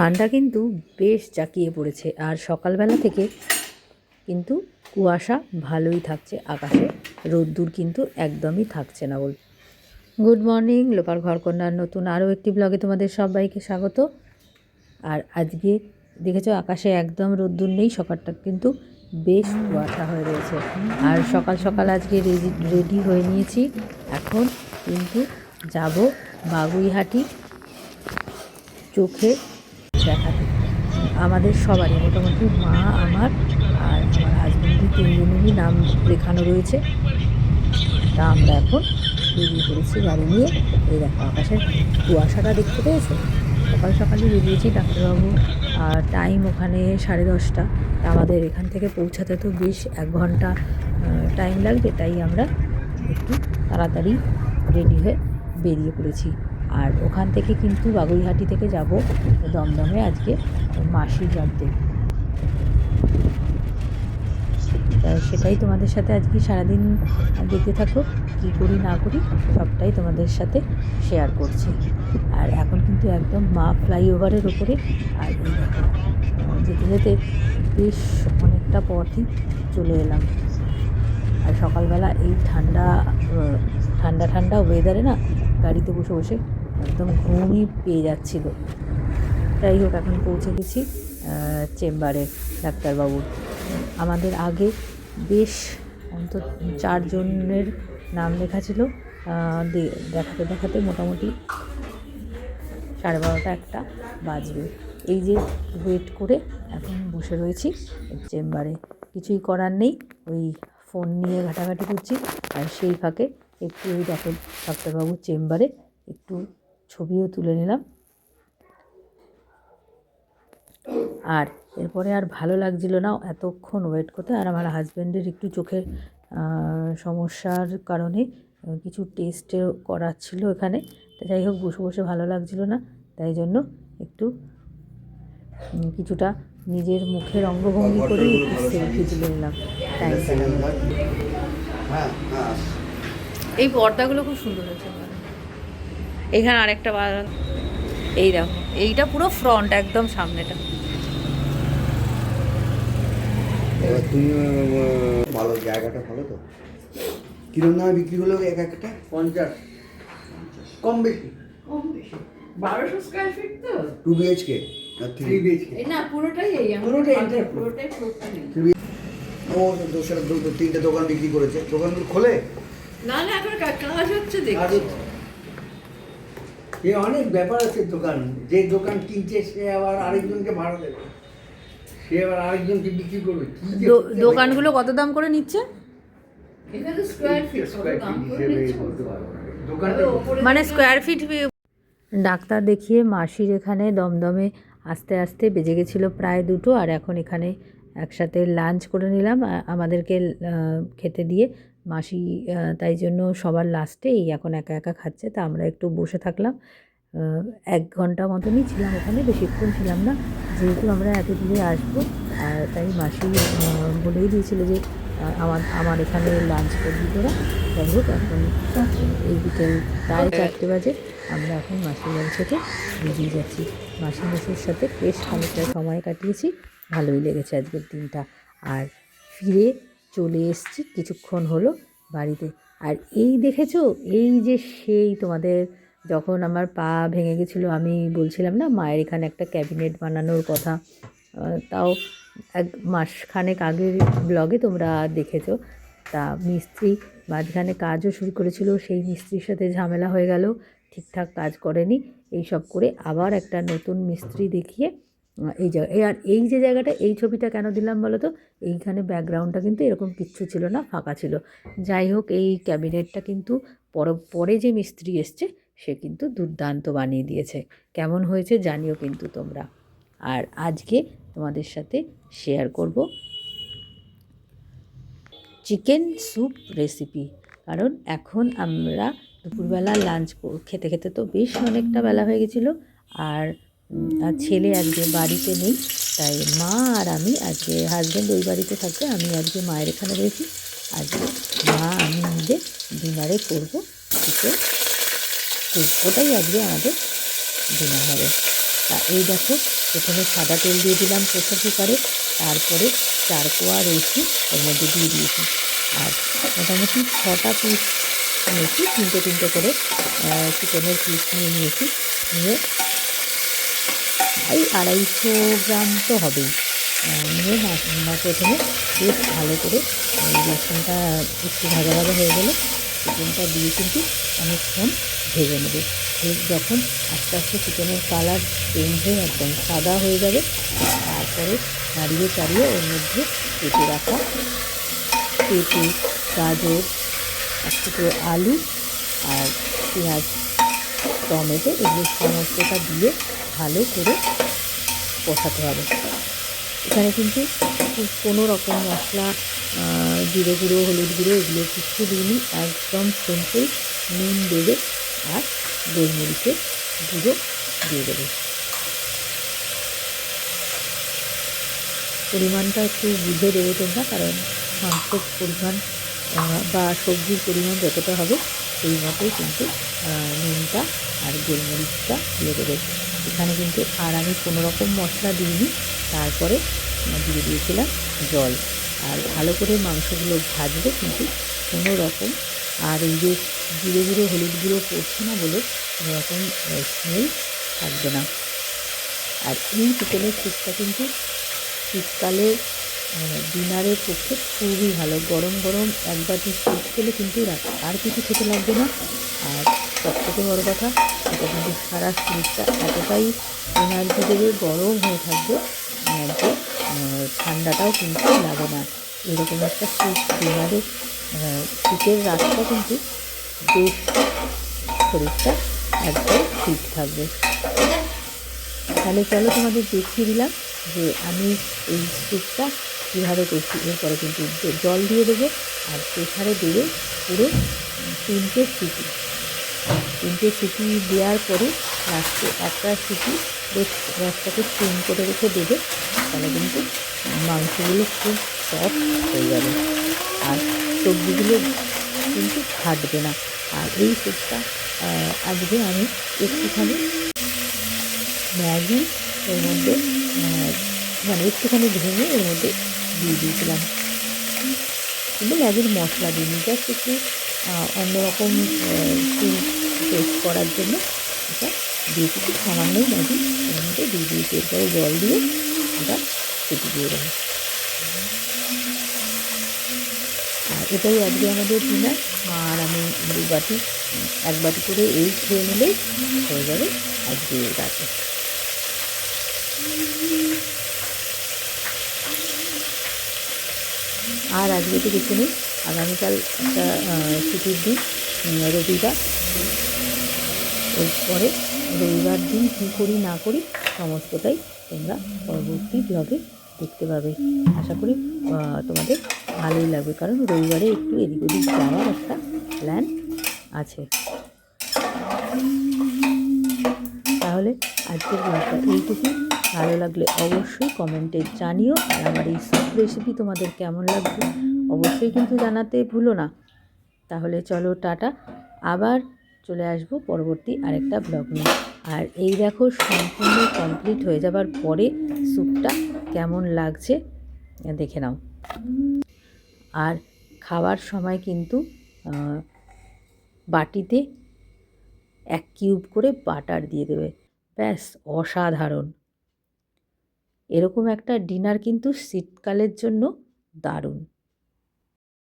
ঠান্ডা কিন্তু বেশ জাঁকিয়ে পড়েছে। আর সকালবেলা থেকে কিন্তু কুয়াশা ভালোই থাকছে, আকাশে রোদ্দুর কিন্তু একদমই থাকছে না বল। গুড মর্নিং লোকাল ঘরকন্যার নতুন আরও একটি ব্লগে তোমাদের সবাইকে স্বাগত। আর আজকে দেখেছ আকাশে একদম রোদ্দুর নেই, সকালটা কিন্তু বেশ কুয়াশা হয়ে রয়েছে। আর সকাল সকাল আজকে রেডি রেডি হয়ে নিয়েছি। এখন কিন্তু যাব বাগুইহাটি। চোখে দেখাতে আমাদের সবারই, মোটামুটি মা, আমার আর আমার হাজব্যান্ডের তিনজনেরই নাম লেখানো রয়েছে। তা আমরা এখন বেরিয়ে পড়েছি গাড়ি নিয়ে। এই দেখো আকাশের কুয়াশাটা দেখতে পেয়েছ? সকাল সকালে বেরিয়েছি ডাক্তারবাবু, আর টাইম ওখানে সাড়ে দশটা। আমাদের এখান থেকে পৌঁছাতে তো বেশ এক ঘণ্টা টাইম লাগবে, তাই আমরা একটু তাড়াতাড়ি রেডি হয়ে বেরিয়ে পড়েছি। আর ওখান থেকে কিন্তু বাগুইহাটি থেকে যাব দমদমে আজকে মাসি জানতে সেটাই তোমাদের সাথে আজকে সারাদিন দেখতে থাকো, কী করি না করি সবটাই তোমাদের সাথে শেয়ার করছি। আর এখন কিন্তু একদম মা ফ্লাইওভারের ওপরে আর যেতে যেতে বেশ অনেকটা পথই চলে এলাম। আর সকালবেলা এই ঠান্ডা ঠান্ডা ঠান্ডা ওয়েদারে না গাড়িতে বসে বসে একদম ঘুমই পেয়ে যাচ্ছিল। যাই হোক, এখন পৌঁছে গেছি চেম্বারে ডাক্তারবাবুর আমাদের আগে বেশ অন্তত চারজনের নাম লেখা ছিল দেখাতে দেখাতে মোটামুটি সাড়ে বারোটা একটা বাজবে। এই যে ওয়েট করে এখন বসে রয়েছি, চেম্বারে। কিছুই করার নেই, ওই ফোন নিয়ে ঘাটাঘাটি করছি, আর সেই ফাঁকে একটু ওই দেখো ডাক্তারবাবুর চেম্বারে একটু ছবিও তুলে নিলাম। আর এরপরে আর ভালো লাগছিল না এতক্ষণ ওয়েট করতে। আর আমার হাজব্যান্ডের একটু চোখের সমস্যার কারণে কিছু টেস্ট করাচ্ছিল এখানে। তো যাই হোক বসে বসে ভালো লাগছিল না। তাই জন্য একটু কিছুটা নিজের মুখের অঙ্গভঙ্গি করে একটু সেলফি তুলে নিলাম। টাইম হ্যাঁ হ্যাঁ এই পর্দাগুলো খুব সুন্দর হয়েছে। এখানে আরেকটা বাগান এই দেখো এইটা পুরো ফ্রন্ট একদম সামনেটা। তুমি ভালো জায়গাটা ভালো তো? কিরম দামে বিক্রি হলো এক একটা? পঞ্চাশ। কম বেশি? বারোশো স্কোয়ার ফিট তো। Two BHK three three BHK এই না পুরোটাই এই পুরোটাই পুরোটাই ও দোসরা দু দু- তিনটে দোকান বিক্রি করেছে। দোকানগুলো খোলে? না না এখন কাজ হচ্ছে দেখছি। এ অনেক ব্যাপার আছে দোকান। যে দোকান কিনছে সে আবার আরেকজনকে ভাড়া দেবে। সে আবার আরেকজনকে বিক্রি করবে? দোকানগুলো কত দাম করে নিচ্ছে? মানে স্কোয়ার ফিট ডাক্তার দেখিয়ে মাসির এখানে দমদমে আস্তে আস্তে বেজে গেছিল প্রায় দুটো আর এখন এখানে একসাথে লাঞ্চ করে নিলাম। আমাদেরকে খেতে দিয়ে মাসি তাই জন্য সবার লাস্টে এই এখন একা একা খাচ্ছে তা আমরা একটু বসে থাকলাম। এক ঘণ্টা মতনই ছিলাম ওখানে বেশিক্ষণ ছিলাম না। যেহেতু আমরা এত দূরে আসব আর তাই মাসি বলেই দিয়েছিল যে আমার আমার এখানে লাঞ্চ করবি তোরা। যাই হোক এখন এই বিকেল প্রায় চারটে বাজে আমরা এখন মাসির বাড়ি থেকে বেরিয়ে যাচ্ছি। মাসি মেসের সাথে বেশ খানিকটা সময় কাটিয়েছি ভালোই লেগেছে আজকের দিনটা। আর ফিরে চলে এসেছি কিছুক্ষণ হলো বাড়িতে। আর এই দেখেছ? এই যে সেই তোমাদের যখন আমার পা ভেঙে গেছিল, আমি বলছিলাম না, মায়ের এখানে একটা ক্যাবিনেট বানানোর কথা তাও এক মাসখানেক আগের ব্লগে তোমরা দেখেছ। তা মিস্ত্রি মাঝখানে কাজও শুরু করেছিল, সেই মিস্ত্রির সাথে ঝামেলা হয়ে গেল, ঠিকঠাক কাজ করেনি। এই সব করে আবার একটা নতুন মিস্ত্রি দেখিয়ে এই জায়গা আর এই যে জায়গাটা, এই ছবিটা কেন দিলাম বলো তো এইখানে ব্যাকগ্রাউন্ডটা কিন্তু এরকম কিচ্ছু ছিল না, ফাঁকা ছিল। যাই হোক, এই ক্যাবিনেটটা কিন্তু পর, পরে যে মিস্ত্রি এসছে, সে কিন্তু দুর্দান্ত বানিয়ে দিয়েছে। কেমন হয়েছে জানিও কিন্তু তোমরা। আর আজকে তোমাদের সাথে শেয়ার করব চিকেন স্যুপ রেসিপি কারণ এখন আমরা দুপুরবেলা লাঞ্চ খেতে খেতে তো বেশ অনেকটা বেলা হয়ে গেছিল। আর আর ছেলে আজকে বাড়িতে নেই, তাই মা আর আমি আজকে হাজব্যান্ড ওই বাড়িতে থাকে, আমি আজকে মায়ের এখানে রয়েছি। আজকে মা, আমি মিলে ডিনারে করব চিকেন ওটাই আজকে আমাদের ডিনার হবে। তা এই দেখো, প্রথমে সাদা তেল দিয়ে দিলাম প্রেসার কুকারে তারপরে চার কোয়া রসুন ওর মধ্যে দিয়ে দিয়েছি। আর মোটামুটি ছটা পিস নিয়েছি, তিনটে তিনটে করে চিকেনের পিস নিয়ে নিয়েছি, নিয়ে এই আড়াইশো গ্রাম তো হবেই। নিয়ে মা প্রথমে বেশ ভালো করে রসুনটা একটু ভাজা ভাজা হয়ে গেলে চিকেনটা দিয়ে কিন্তু অনেকক্ষণ ভেজে নেবে। যখন আস্তে আস্তে চিকেনের কালার চেঞ্জ হয়ে একদম সাদা হয়ে যাবে, তারপরে নাড়িয়ে চাড়িয়ে ওর মধ্যে কেটে রাখা পেঁপে, গাজর, এক টুকরো আলু আর পেঁয়াজ, টমেটো, এগুলো সমস্তটা দিয়ে ভালো করে কষাতে হবে। এখানে কিন্তু কোনো রকম মশলা জিরে গুঁড়ো, হলুদ গুঁড়ো এগুলো কিচ্ছু দিইনি। একদম সিম্পল নুন দেবে আর গোলমরিচের গুঁড়ো দিয়ে দেবে। পরিমাণটা একটু বুঝে দেবে তোমরা, কারণ মাংসের পরিমাণ বা সবজির পরিমাণ যতটা হবে সেই মতোই কিন্তু নুনটা আর গোলমরিচটা দিয়ে দেবে। এখানে কিন্তু আর আমি কোনো রকম মশলা দিইনি। তারপরে দিয়ে দিয়েছিলাম জল। আর ভালো করে মাংসগুলো ভাজবে কিন্তু কোনো রকম আর এই যে জিরে গুঁড়ো হলুদ গুঁড়ো পড়ছে না বলে কোনো রকম স্মেল থাকবে না। আর এই চিকেনের স্যুপটা কিন্তু শীতকালে ডিনারের পক্ষে খুবই ভালো। গরম গরম এক বাটি স্যুপ খেলে কিন্তু আর কিছু খেতে লাগবে না। আর সবথেকে বড় কথা এটা কিন্তু সারা শরীরটা এতটাই এনার্জি দেবে, গরম হয়ে থাকবে যে ঠান্ডাটাও কিন্তু লাগে না। এরকম একটা স্যুপ ডিনারে শীতের রাতটা কিন্তু বেশ শরীরটা একদম ঠিক থাকবে। তাহলে চলো তোমাদের দেখিয়ে দিলাম যে আমি এই স্যুপটা কীভাবে করছি। এরপরে কিন্তু জল দিয়ে দেবো আর প্রেশারে দেবে পুরো তিনটে সিটি। তিনটে সিটি দেওয়ার পরে লাস্টে একটা সিটি বেশ গ্যাসটাকে স্টিম করে রেখে দেবে, তাহলে কিন্তু মাংসগুলো খুব সফট হয়ে যাবে। আর সবজিগুলো কিন্তু ফাটবে না। আর এই স্যুপটা আজকে আমি একটুখানি ম্যাগি এর মধ্যে মানে একটুখানি ভেঙে এর মধ্যে দিয়ে দিয়েছিলাম। কিন্তু ম্যাগির মশলা দিইনি জাস্ট একটু অন্যরকম টেস্ট করার জন্য এটা দিয়েছি খুব সামান্যই ম্যাগি এর মধ্যে দিয়ে দিয়েছি। এরপরে জল দিয়ে এটা কেটে দিয়ে দেবো। আর এটাই আজকে আমাদের ডিনার। আর আমি দু বাটি, এক বাটি করে এই খেয়ে নিলেই হয়ে যাবে আজকে রাতে। আর আজকে তো কিছু নেই। আগামীকাল একটা ছুটির দিন রবিবার। এরপরে রবিবার দিন কী করি না করি সমস্তটাই তোমরা পরবর্তী ব্লগে দেখতে পাবে। আশা করি তোমাদের ভালোই লাগবে, কারণ রবিবারে একটু এদিক ওদিক যাওয়ার একটা প্ল্যান আছে। তাহলে আজকের ব্লগটা এইটুকুই ভালো লাগলে অবশ্যই কমেন্টে জানিও, আর আমার এই সব রেসিপি তোমাদের কেমন লাগবে অবশ্যই কিন্তু জানাতে ভুলো না। তাহলে চলো, টাটা। আবার চলে আসব পরবর্তী আরেকটা ব্লগ নিয়ে। আর এই দেখো, সম্পূর্ণ কমপ্লিট হয়ে যাবার পরে স্যুপটা কেমন লাগছে, দেখে নাও। আর খাওয়ার সময় কিন্তু বাটিতে এক কিউব করে বাটার দিয়ে দেবে। ব্যাস, অসাধারণ। এরকম একটা ডিনার কিন্তু শীতকালের জন্য দারুণ।